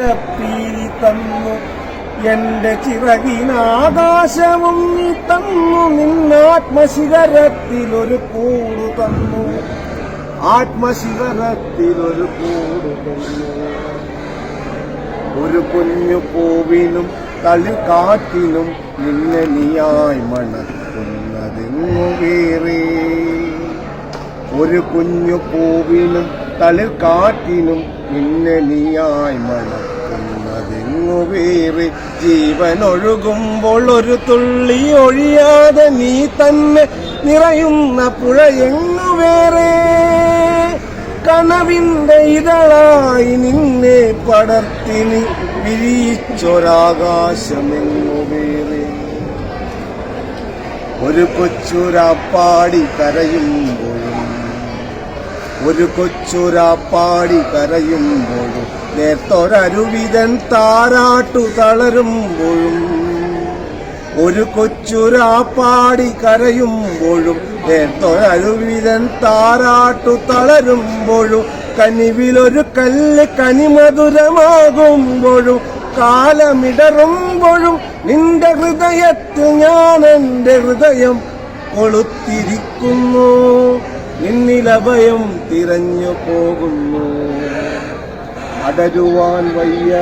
തങ്കപ്പീലി തന്നു എന്റെ ചിറകിനാകാശവും നീ തന്നു. നിന്നാത്മശിഖരത്തിലൊരു കൂടു തന്നു. ആത്മശിഖരത്തിലൊരു കൂടു തന്നു. ഒരു കുഞ്ഞു പൂവിനും തളി കാറ്റിനും നിന്നെ നീയായി മണക്കുന്നതിങ്ങു വേറെ ഒരു കുഞ്ഞു പൂവിനും തളിർ കാറ്റിനും നിന്നെ നീയായി മണക്കുന്നതെങ്ങു ജീവൻ ഒഴുകുമ്പോൾ ഒരു തുള്ളി ഒഴിയാതെ നീ തന്നെ നിറയുന്ന പുഴ എങ്ങു വേറെ? കണവിന്റെ ഇതളായി നിന്നെ പടർത്തിനി വിരിയിച്ചൊരാകാശമെങ്ങു വേറെ? ഒരു കൊച്ചുരാപ്പാടി കരയുമ്പോഴും ഒരു കൊച്ചുരാപ്പാടി കരയുമ്പോഴും നേർത്തൊരരുവിതൻ താരാട്ടു തളരുമ്പോഴും. ഒരു കൊച്ചുരാപ്പാടി കരയുമ്പോഴും നേർത്തൊരരുവിതൻ താരാട്ടു തളരുമ്പോഴും കനിവിലൊരു കല്ല് കനിമധുരമാകുമ്പോഴും കാലമിടറുമ്പോഴും നിന്റെ ഹൃദയത്തിൽ ഞാൻ എന്റെ ഹൃദയം കൊളുത്തിരിക്കുന്നു. നിന്നിലഭയം തിരഞ്ഞു പോകുന്നു. അടരുവാൻ വയ്യ.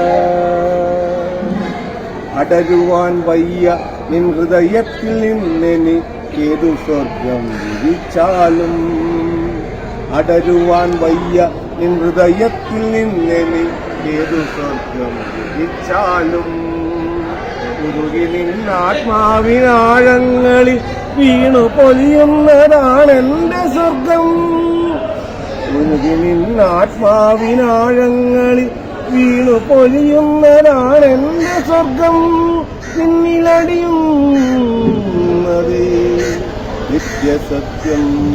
അടരുവാൻ വയ്യ. നിൻ ഹൃദയത്തിൽ നിന്നെനിക്കേതു സ്വർഗം വിരിച്ചാലും? അടരുവാൻ വയ്യ. നിൻ ഹൃദയത്തിൽ നിന്നെനിക്കേതു സ്വർഗം വിരിച്ചാലും? ഉരുകി നിന്നാത്മാവിനാഴങ്ങളിൽ വീണു പൊലിയുന്നതാണ് എന്റെ സ്വർഗം. ആത്മാവിനാഴങ്ങളിൽ വീണു പൊലിയുന്നതാണ് എന്റെ സ്വർഗം. പിന്നിലടിയുന്നത് നിത്യസത്യം.